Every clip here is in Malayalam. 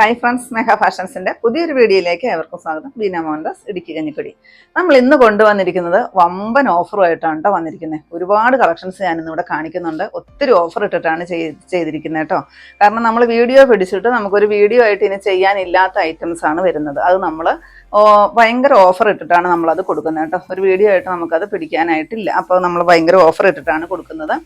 ഹായ് ഫ്രണ്ട്സ് മെഹ ഫാഷൻസിന്റെ പുതിയൊരു വീഡിയോയിലേക്ക് ഏവർക്കും സ്വാഗതം. ബീന മോഹൻദാസ് ഇടുക്കി കഞ്ഞിക്കുടി. നമ്മൾ ഇന്ന് കൊണ്ടുവന്നിരിക്കുന്നത് വമ്പൻ ഓഫറുമായിട്ടാണ് കേട്ടോ വന്നിരിക്കുന്നത്. ഒരുപാട് കളക്ഷൻസ് ഞാൻ ഇന്നിവിടെ കാണിക്കുന്നുണ്ട്. ഒത്തിരി ഓഫർ ഇട്ടിട്ടാണ് ചെയ്- ചെയ്തിരിക്കുന്നത് കേട്ടോ. കാരണം നമ്മൾ വീഡിയോ പിടിച്ചിട്ട് നമുക്കൊരു വീഡിയോ ആയിട്ട് ഇനി ചെയ്യാനില്ലാത്ത ഐറ്റംസ് ആണ് വരുന്നത്. അത് നമ്മൾ ഭയങ്കര ഓഫർ ഇട്ടിട്ടാണ് നമ്മളത് കൊടുക്കുന്നത് കേട്ടോ. ഒരു വീഡിയോ ആയിട്ട് നമുക്കത് പിടിക്കാനായിട്ടില്ല. അപ്പോൾ നമ്മൾ ഭയങ്കര ഓഫർ ഇട്ടിട്ടാണ് കൊടുക്കുന്നത്.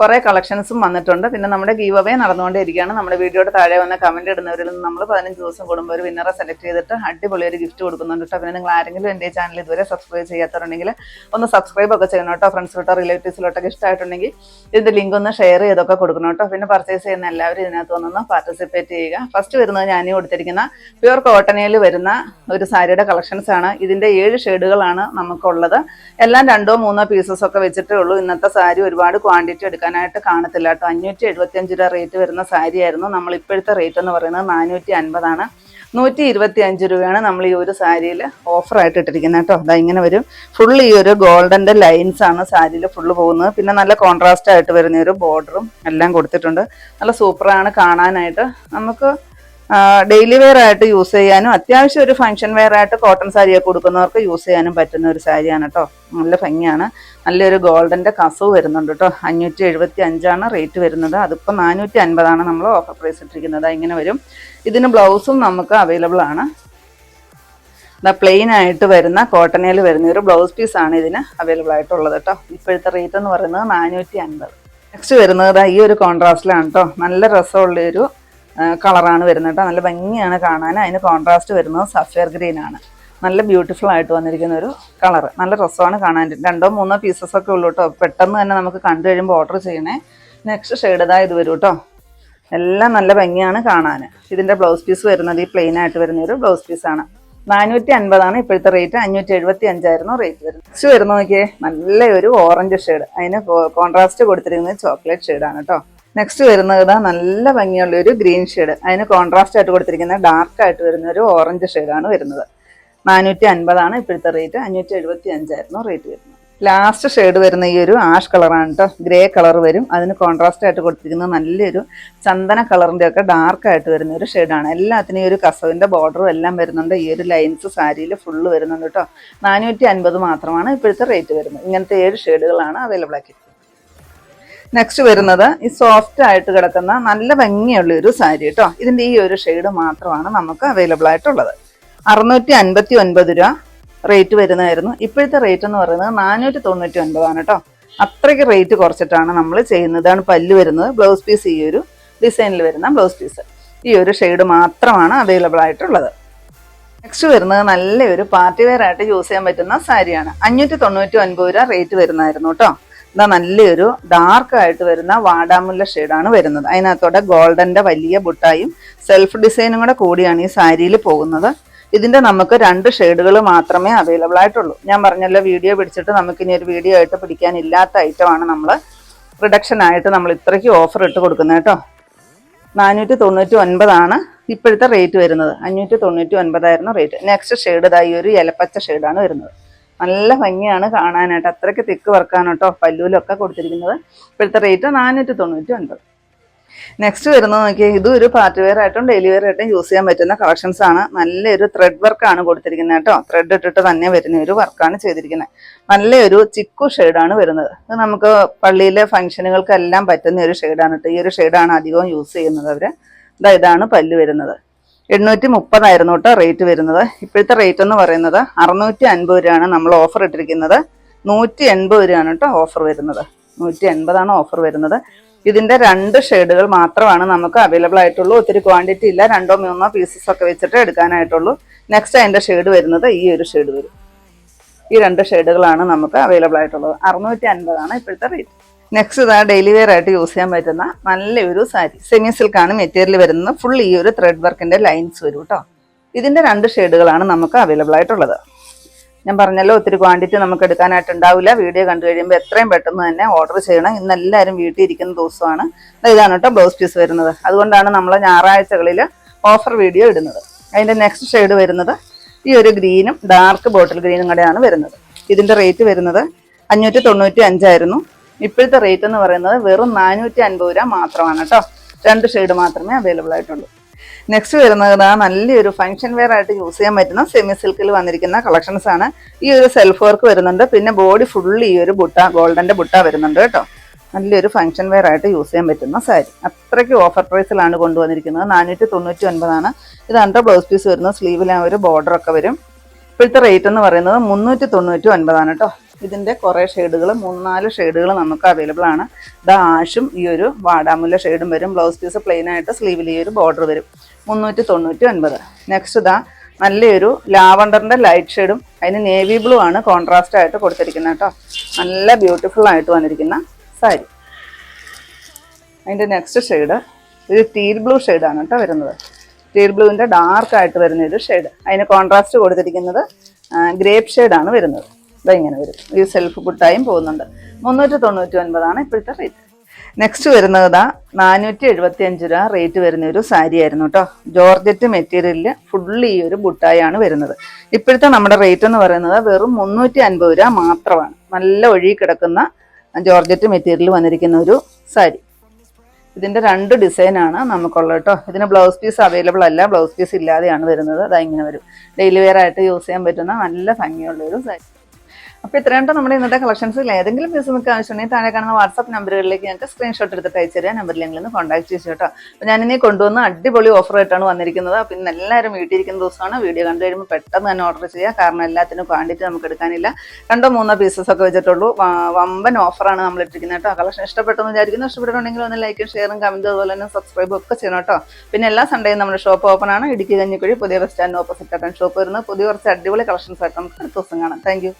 കുറേ കളക്ഷൻസും വന്നിട്ടുണ്ട്. പിന്നെ നമ്മുടെ ഗീവ് അവേ നടന്നുകൊണ്ടിരിക്കുകയാണ് നമ്മുടെ വീഡിയോയുടെ താഴെ വന്ന കമന്റ് ഇടുന്നവരിൽ നിന്ന് നമ്മൾ പതിനഞ്ച് ദിവസം കൂടുമ്പോൾ ഒരു വിന്നറെ സെലക്ട് ചെയ്തിട്ട് അടിപൊളി ഒരു ഗിഫ്റ്റ് കൊടുക്കുന്നുണ്ട് കേട്ടോ പിന്നെ നിങ്ങൾ ആരെങ്കിലും എന്റെ ചാനൽ ഇതുവരെ സബ്സ്ക്രൈബ് ചെയ്യാത്തവരുണ്ടെങ്കിൽ ഒന്ന് സബ്സ്ക്രൈബ് ഒക്കെ ചെയ്യണം കേട്ടോ ഫ്രണ്ട്സിലോട്ടോ റിലേറ്റീവ്സിലോട്ടൊക്കെ ഇഷ്ടമായിട്ടുണ്ടെങ്കിൽ ഇതിന്റെ ലിങ്ക് ഒന്ന് ഷെയർ ചെയ്തൊക്കെ കൊടുക്കണം കേട്ടോ പിന്നെ പർച്ചേസ് ചെയ്യുന്ന എല്ലാവരും ഇതിനകത്ത് വന്നൊന്ന് പാർട്ടിസിപ്പേറ്റ് ചെയ്യുക. ഫസ്റ്റ് വരുന്നത് ഞാൻ കൊടുത്തിരിക്കുന്ന പ്യുവർ കോട്ടനയിൽ വരുന്ന ഒരു സാരിയുടെ കളക്ഷൻസ് ആണ്. ഇതിന്റെ ഏഴ് ഷെയ്ഡുകളാണ് നമുക്കുള്ളത്. എല്ലാം രണ്ടോ മൂന്നോ പീസസ് ഒക്കെ വെച്ചിട്ടേ ഉള്ളൂ. ഇന്നത്തെ സാരി ഒരുപാട് ക്വാണ്ടിറ്റി എടുക്കാനായിട്ട് കാണത്തില്ല കേട്ടോ. അഞ്ഞൂറ്റി എഴുപത്തിയഞ്ച് രൂപ റേറ്റ് വരുന്ന സാരി ആയിരുന്നു. നമ്മൾ ഇപ്പോഴത്തെ റേറ്റ് എന്ന് പറയുന്നത് നാനൂറ്റി അൻപതാണ് നൂറ്റി ഇരുപത്തി അഞ്ച് രൂപയാണ് നമ്മൾ ഈ ഒരു സാരിയിൽ ഓഫറായിട്ട് ഇട്ടിരിക്കുന്നത് കേട്ടോ. അതാ ഇങ്ങനെ വരും. ഫുൾ ഈ ഒരു ഗോൾഡന്റെ ലൈൻസ് ആണ് സാരിയിൽ ഫുള്ള് പോകുന്നത്. പിന്നെ നല്ല കോൺട്രാസ്റ്റ് ആയിട്ട് വരുന്ന ഒരു ബോർഡറും എല്ലാം കൊടുത്തിട്ടുണ്ട്. നല്ല സൂപ്പറാണ് കാണാനായിട്ട്. നമുക്ക് ഡെയിലി വെയർ ആയിട്ട് യൂസ് ചെയ്യാനും അത്യാവശ്യം ഒരു ഫംഗ്ഷൻ വെയർ ആയിട്ട് കോട്ടൺ സാരിയൊക്കെ കൊടുക്കുന്നവർക്ക് യൂസ് ചെയ്യാനും പറ്റുന്ന ഒരു സാരിയാണ് കേട്ടോ നല്ല ഭംഗിയാണ്. നല്ലൊരു ഗോൾഡന്റെ കസവ് വരുന്നുണ്ട് കേട്ടോ അഞ്ഞൂറ്റി എഴുപത്തി അഞ്ചാണ് റേറ്റ് വരുന്നത്. അതിപ്പോൾ നാനൂറ്റി അൻപതാണ് നമ്മൾ ഓഫർ പ്രൈസ് ഇട്ടിരിക്കുന്നത് ഇങ്ങനെ വരും. ഇതിന് ബ്ലൗസും നമുക്ക് അവൈലബിൾ ആണ്. പ്ലെയിൻ ആയിട്ട് വരുന്ന കോട്ടണയിൽ വരുന്ന ഒരു ബ്ലൗസ് പീസ് ആണ് ഇതിന് അവൈലബിൾ ആയിട്ടുള്ളത് കേട്ടോ ഇപ്പോഴത്തെ റേറ്റ് എന്ന് പറയുന്നത് നാനൂറ്റി അൻപത് നെക്സ്റ്റ് വരുന്നത് ഈ ഒരു കോൺട്രാസ്റ്റിലാണ് കേട്ടോ നല്ല രസമുള്ള ഒരു കളറാണ് വരുന്നത് കേട്ടോ. നല്ല ഭംഗിയാണ് കാണാൻ. അതിന് കോൺട്രാസ്റ്റ് വരുന്നത് സഫയർ ഗ്രീൻ ആണ്. നല്ല ബ്യൂട്ടിഫുൾ ആയിട്ട് വന്നിരിക്കുന്ന ഒരു കളർ നല്ല രസമാണ് കാണാൻ. രണ്ടോ മൂന്നോ പീസസ് ഒക്കെ ഉള്ളൂ കേട്ടോ. പെട്ടെന്ന് തന്നെ നമുക്ക് കണ്ടു കഴിയുമ്പോൾ ഓർഡർ ചെയ്യണേ. നെക്സ്റ്റ് ഷെയ്ഡ് ഇതാ വരും കേട്ടോ. എല്ലാം നല്ല ഭംഗിയാണ് കാണാൻ. ഇതിന്റെ ബ്ലൗസ് പീസ് വരുന്നത് ഈ പ്ലെയിൻ ആയിട്ട് വരുന്ന ഒരു ബ്ലൗസ് പീസാണ് നാനൂറ്റി അൻപതാണ് ഇപ്പോഴത്തെ റേറ്റ് അഞ്ഞൂറ്റി എഴുപത്തി അഞ്ചായിരുന്നു റേറ്റ് വരുന്നത്. നെക്സ്റ്റ് വരുന്നത് നോക്കിയേ. നല്ല ഒരു ഓറഞ്ച് ഷെയ്ഡ് അതിന് കോൺട്രാസ്റ്റ് കൊടുത്തിരിക്കുന്നത് ചോക്ലേറ്റ് ഷെയ്ഡാണ് കേട്ടോ. നെക്സ്റ്റ് വരുന്നത് നല്ല ഭംഗിയുള്ള ഒരു ഗ്രീൻ ഷെയ്ഡ് അതിന് കോൺട്രാസ്റ്റ് ആയിട്ട് കൊടുത്തിരിക്കുന്ന ഡാർക്ക് ആയിട്ട് വരുന്ന ഒരു ഓറഞ്ച് ഷെയ്ഡാണ് വരുന്നത്. നാനൂറ്റി അൻപതാണ് ഇപ്പോഴത്തെ റേറ്റ് അഞ്ഞൂറ്റി എഴുപത്തി അഞ്ചായിരുന്നു റേറ്റ് വരുന്നത്. ലാസ്റ്റ് ഷെയ്ഡ് വരുന്ന ഈ ഒരു ആഷ് കളറാണ് കേട്ടോ ഗ്രേ കളർ വരും. അതിന് കോൺട്രാസ്റ്റ് ആയിട്ട് കൊടുത്തിരിക്കുന്ന നല്ലൊരു ചന്ദന കളറിന്റെ ഒക്കെ ഡാർക്ക് ആയിട്ട് വരുന്ന ഒരു ഷെയ്ഡാണ് എല്ലാത്തിനും ഈ ഒരു കസവിന്റെ ബോർഡറും എല്ലാം വരുന്നുണ്ട്. ഈ ഒരു ലൈൻസ് സാരിയിൽ ഫുള്ള് വരുന്നുണ്ട് കേട്ടോ നാനൂറ്റി അൻപത് മാത്രമാണ് ഇപ്പോഴത്തെ റേറ്റ് വരുന്നത്. ഇങ്ങനത്തെ ഏഴ് ഷെയ്ഡുകളാണ് അവൈലബിൾ ആക്കി നെക്സ്റ്റ് വരുന്നത് ഈ സോഫ്റ്റ് ആയിട്ട് കിടക്കുന്ന നല്ല ഭംഗിയുള്ള ഒരു സാരി കേട്ടോ ഇതിന്റെ ഈ ഒരു ഷെയ്ഡ് മാത്രമാണ് നമുക്ക് അവൈലബിൾ ആയിട്ടുള്ളത്. അറുന്നൂറ്റി അൻപത്തി ഒൻപത് രൂപ റേറ്റ് വരുന്നതായിരുന്നു. ഇപ്പോഴത്തെ റേറ്റ് എന്ന് പറയുന്നത് നാനൂറ്റി തൊണ്ണൂറ്റി ഒൻപതാണ് കേട്ടോ അത്രയ്ക്ക് റേറ്റ് കുറച്ചിട്ടാണ് നമ്മൾ ചെയ്യുന്നത്. ഇതാണ് പല്ല് വരുന്നത്. ബ്ലൗസ് പീസ് ഈ ഒരു ഡിസൈനിൽ വരുന്ന ബ്ലൗസ് പീസ് ഈ ഒരു ഷെയ്ഡ് മാത്രമാണ് അവൈലബിൾ ആയിട്ടുള്ളത്. നെക്സ്റ്റ് വരുന്നത് നല്ലൊരു പാർട്ടി വെയർ ആയിട്ട് യൂസ് ചെയ്യാൻ പറ്റുന്ന സാരിയാണ്. അഞ്ഞൂറ്റി തൊണ്ണൂറ്റി ഒൻപത് രൂപ റേറ്റ് വരുന്നതായിരുന്നു കേട്ടോ ഇതാ നല്ലൊരു ഡാർക്ക് ആയിട്ട് വരുന്ന വാടാമുല്ല ഷെയ്ഡാണ് വരുന്നത്. അതിനകത്തോടെ ഗോൾഡന്റെ വലിയ ബുട്ടായും സെൽഫ് ഡിസൈനും കൂടെ കൂടിയാണ് ഈ സാരിയിൽ പോകുന്നത്. ഇതിന്റെ നമുക്ക് രണ്ട് ഷെയ്ഡുകൾ മാത്രമേ അവൈലബിൾ ആയിട്ടുള്ളൂ. ഞാൻ പറഞ്ഞല്ലോ വീഡിയോ പിടിച്ചിട്ട് നമുക്കിനി ഒരു വീഡിയോ ആയിട്ട് പിടിക്കാനില്ലാത്ത ഐറ്റമാണ് നമ്മൾ റിഡക്ഷൻ ആയിട്ട് നമ്മൾ ഇത്രയ്ക്ക് ഓഫർ ഇട്ട് കൊടുക്കുന്നത് കേട്ടോ. നാനൂറ്റി തൊണ്ണൂറ്റി ഒൻപതാണ് ഇപ്പോഴത്തെ റേറ്റ് വരുന്നത്. അഞ്ഞൂറ്റി തൊണ്ണൂറ്റി ഒൻപതായിരുന്നു റേറ്റ് നെക്സ്റ്റ് ഷെയ്ഡ് ഇതായി ഒരു ഇലപ്പച്ച ഷെയ്ഡാണ് വരുന്നത്. നല്ല ഭംഗിയാണ് കാണാനായിട്ട്. അത്രയ്ക്ക് തിക്ക് വർക്കാണ് കേട്ടോ പല്ലൂലൊക്കെ കൊടുത്തിരിക്കുന്നത്. ഇപ്പോഴത്തെ റേറ്റ് നാനൂറ്റി തൊണ്ണൂറ്റി ഒൻപത് നെക്സ്റ്റ് വരുന്നത് നോക്കിയാൽ ഇതും ഒരു പാർട്ടി വെയർ ആയിട്ടും ഡെയിലി വെയർ ആയിട്ടും യൂസ് ചെയ്യാൻ പറ്റുന്ന കളക്ഷൻസ് ആണ്. നല്ലൊരു ത്രെഡ് വർക്കാണ് കൊടുത്തിരിക്കുന്നത് കേട്ടോ ത്രെഡ് ഇട്ടിട്ട് തന്നെ വരുന്ന ഒരു വർക്കാണ് ചെയ്തിരിക്കുന്നത്. നല്ലൊരു ചിക്കു ഷെയ്ഡാണ് വരുന്നത്. ഇത് നമുക്ക് പള്ളിയിലെ ഫംഗ്ഷനുകൾക്കെല്ലാം പറ്റുന്ന ഒരു ഷെയ്ഡാണ് കേട്ടോ ഈ ഒരു ഷെയ്ഡാണ് അധികവും യൂസ് ചെയ്യുന്നത് അവർ ഇതാ ഇതാണ് പല്ല് വരുന്നത്. എണ്ണൂറ്റി മുപ്പതായിരുന്നു കേട്ടോ റേറ്റ് വരുന്നത്. ഇപ്പോഴത്തെ റേറ്റ് എന്ന് പറയുന്നത് അറുന്നൂറ്റി അൻപത് രൂപയാണ് നമ്മൾ ഓഫർ ഇട്ടിരിക്കുന്നത്. നൂറ്റി എൺപത് രൂപയാണ് കേട്ടോ ഓഫർ വരുന്നത്. നൂറ്റി എൺപതാണ് ഓഫർ വരുന്നത്. ഇതിന്റെ രണ്ട് ഷെയ്ഡുകൾ മാത്രമാണ് നമുക്ക് അവൈലബിൾ ആയിട്ടുള്ളൂ. ഒത്തിരി ക്വാണ്ടിറ്റി ഇല്ല. രണ്ടോ മൂന്നോ പീസസ് ഒക്കെ വെച്ചിട്ട് എടുക്കാനായിട്ടുള്ളൂ. നെക്സ്റ്റ് അതിന്റെ ഷെയ്ഡ് വരുന്നത് ഈ ഒരു ഷെയ്ഡ് വരും. ഈ രണ്ട് ഷെയ്ഡുകളാണ് നമുക്ക് അവൈലബിൾ ആയിട്ടുള്ളത്. അറുന്നൂറ്റി അൻപതാണ് ഇപ്പോഴത്തെ റേറ്റ് നെക്സ്റ്റ് ഇതാ ഡെയിലി വെയർ ആയിട്ട് യൂസ് ചെയ്യാൻ പറ്റുന്ന നല്ലൊരു സാരി സെമി സിൽക്കാണ് മെറ്റീരിയൽ വരുന്നത്. ഫുൾ ഈ ഒരു ത്രെഡ് വർക്കിന്റെ ലൈൻസ് വരും കേട്ടോ ഇതിന്റെ രണ്ട് ഷെയ്ഡുകളാണ് നമുക്ക് അവൈലബിൾ ആയിട്ടുള്ളത്. ഞാൻ പറഞ്ഞല്ലോ ഒത്തിരി ക്വാണ്ടിറ്റി നമുക്ക് എടുക്കാനായിട്ട് ഉണ്ടാവില്ല. വീഡിയോ കണ്ടു കഴിയുമ്പോൾ എത്രയും പെട്ടെന്ന് തന്നെ ഓർഡർ ചെയ്യണം. ഇന്ന് എല്ലാവരും വീട്ടിൽ ഇരിക്കുന്ന ദിവസമാണ്. ഇതാണ് കേട്ടോ ബ്ലൗസ് പീസ് വരുന്നത്. അതുകൊണ്ടാണ് നമ്മൾ ഞായറാഴ്ചകളിൽ ഓഫർ വീഡിയോ ഇടുന്നത്. അതിന്റെ നെക്സ്റ്റ് ഷെയ്ഡ് വരുന്നത് ഈ ഒരു ഗ്രീനും ഡാർക്ക് ബോട്ടിൽ ഗ്രീനും കൂടെയാണ് വരുന്നത്. ഇതിന്റെ റേറ്റ് വരുന്നത് അഞ്ഞൂറ്റി തൊണ്ണൂറ്റി അഞ്ചായിരുന്നു ഇപ്പോഴത്തെ റേറ്റ് എന്ന് പറയുന്നത് വെറും നാനൂറ്റി അൻപത് രൂപ മാത്രമാണ് കേട്ടോ രണ്ട് ഷെയ്ഡ് മാത്രമേ അവൈലബിൾ ആയിട്ടുള്ളൂ. നെക്സ്റ്റ് വരുന്നത് നല്ലൊരു ഫങ്ഷൻ വെയർ ആയിട്ട് യൂസ് ചെയ്യാൻ പറ്റുന്ന സെമി സിൽക്കിൽ വന്നിരിക്കുന്ന കളക്ഷൻസ് ആണ്. ഈ ഒരു സെൽഫ് വർക്ക് വരുന്നുണ്ട്. പിന്നെ ബോഡി ഫുള്ള് ഈ ഒരു ബുട്ട ഗോൾഡന്റെ ബുട്ട വരുന്നുണ്ട് കേട്ടോ നല്ലൊരു ഫങ്ഷൻ വെയർ ആയിട്ട് യൂസ് ചെയ്യാൻ പറ്റുന്ന സാരി അത്രയ്ക്ക് ഓഫർ പ്രൈസിലാണ് കൊണ്ടുവന്നിരിക്കുന്നത്. നാനൂറ്റി തൊണ്ണൂറ്റി ഒൻപതാണ് ഇത് അണ്ടർ ബ്ലൗസ് പീസ് വരുന്നു സ്ലീവിൽ ഒരു ബോർഡർ ഒക്കെ വരും. ഇപ്പോഴത്തെ റേറ്റ് എന്ന് പറയുന്നത് മുന്നൂറ്റി തൊണ്ണൂറ്റി ഒൻപതാണ് കേട്ടോ ഇതിന്റെ കുറേ ഷെയ്ഡുകൾ നാല് ഷെയ്ഡുകൾ നമുക്ക് അവൈലബിൾ ആണ്. ഇത് ആഷും ഈ ഒരു വാടാമുല്ല ഷെയ്ഡും വരും. ബ്ലൗസ് പീസ് പ്ലെയിൻ ആയിട്ട് സ്ലീവിൽ ഈ ഒരു ബോർഡർ വരും. മുന്നൂറ്റി തൊണ്ണൂറ്റി ഒൻപത് നെക്സ്റ്റ് ഇതാ നല്ലൊരു ലാവണ്ടറിന്റെ ലൈറ്റ് ഷെയ്ഡും അതിന് നേവി ബ്ലൂ ആണ് കോൺട്രാസ്റ്റ് ആയിട്ട് കൊടുത്തിരിക്കുന്നത് കേട്ടോ. നല്ല ബ്യൂട്ടിഫുൾ ആയിട്ട് വന്നിരിക്കുന്ന സാരി. അതിന്റെ നെക്സ്റ്റ് ഷെയ്ഡ് ഒരു ടീൽ ബ്ലൂ ഷെയ്ഡാണ് കേട്ടോ വരുന്നത്. ടീൽ ബ്ലൂവിന്റെ ഡാർക്ക് ആയിട്ട് വരുന്ന ഒരു ഷെയ്ഡ് അതിന് കോൺട്രാസ്റ്റ് കൊടുത്തിരിക്കുന്നത് ഗ്രേപ്പ് ഷെയ്ഡാണ് വരുന്നത്. ഇങ്ങനെ വരും. ഈ സെൽഫ് കുട്ടായും പോകുന്നുണ്ട്. മുന്നൂറ്റി തൊണ്ണൂറ്റി ഒൻപതാണ് ഇപ്പോഴത്തെ റേറ്റ് നെക്സ്റ്റ് വരുന്നത് ഇതാ നാനൂറ്റി എഴുപത്തി അഞ്ച് രൂപ റേറ്റ് വരുന്ന ഒരു സാരി ആയിരുന്നു കേട്ടോ ജോർജറ്റ് മെറ്റീരിയലിൽ ഫുള്ള് ഈ ഒരു ബുട്ടായാണ് വരുന്നത്. ഇപ്പോഴത്തെ നമ്മുടെ റേറ്റ് എന്ന് പറയുന്നത് വെറും മുന്നൂറ്റി അൻപത് രൂപ മാത്രമാണ്. നല്ല ഒഴുകി കിടക്കുന്ന ജോർജറ്റ് മെറ്റീരിയൽ വന്നിരിക്കുന്ന ഒരു സാരി ഇതിന്റെ രണ്ട് ഡിസൈനാണ് നമുക്കുള്ളത് കേട്ടോ ഇതിന് ബ്ലൗസ് പീസ് അവൈലബിൾ അല്ല. ബ്ലൗസ് പീസ് ഇല്ലാതെയാണ് വരുന്നത്. അതാ ഇങ്ങനെ വരും. ഡെയിലി വെയർ ആയിട്ട് യൂസ് ചെയ്യാൻ പറ്റുന്ന നല്ല ഭംഗിയുള്ള ഒരു സാരി അപ്പോൾ ഇത്രയും നമ്മുടെ ഇന്നത്തെ കളക്ഷൻസിൽ ഏതെങ്കിലും പീസ് നിങ്ങൾക്ക് ആവശ്യമുണ്ടെങ്കിൽ താഴെ കാണുന്ന വാട്സ്ആപ്പ് നമ്പറുകളിലേക്ക് ഞങ്ങൾക്ക് സ്ക്രീൻഷോട്ട് എടുത്തിട്ട് അയച്ചു തരാം നമ്പറിൽ ഞങ്ങൾ ഇന്ന് കോൺടാക്ട് ചെയ്തു കേട്ടോ അപ്പോൾ ഞാനിനി കൊണ്ടുവന്ന അടിപൊളി ഓഫർ ആയിട്ടാണ് വന്നിരിക്കുന്നത്. അപ്പോൾ ഇന്ന് എല്ലാവരും വീട്ടിലിരിക്കുന്ന ദിവസമാണ്. വീഡിയോ കണ്ടു കഴിയുമ്പോൾ പെട്ടെന്ന് തന്നെ ഓർഡർ ചെയ്യുക. കാരണം എല്ലാത്തിനും ക്വാണ്ടിറ്റി നമുക്ക് എടുക്കാനില്ല. രണ്ടോ മൂന്നോ പീസസ് ഒക്കെ വെച്ചിട്ടുള്ളൂ. വമ്പൻ ഓഫറാണ് നമ്മൾ ഇട്ടിരിക്കുന്നത് കേട്ടോ. കളക്ഷൻ ഇഷ്ടപ്പെട്ടെന്ന് വിചാരിക്കുന്നു. ഇഷ്ടപ്പെട്ടിട്ടുണ്ടെങ്കിൽ ഒന്ന് ലൈക്കും ഷെയറും കമന്റും അതുപോലെ തന്നെ സബ്സ്ക്രൈബും ഒക്കെ ചെയ്യണം കേട്ടോ. പിന്നെ എല്ലാ സൺഡേയും നമ്മുടെ ഷോപ്പ് ഓപ്പൺ ആണ്. ഇടുക്കി കഞ്ഞിക്കുഴി പുതിയ ബസ് സ്റ്റാൻഡ് ഓപ്പോസിറ്റ് ആക്കാൻ ഷോപ്പ് വരുന്നത്. പുതിയ കുറച്ച് അടിപൊളി കളക്ഷൻസ് ആയിട്ട് നമുക്ക് അടുത്ത ദിവസം കാണാം. താങ്ക്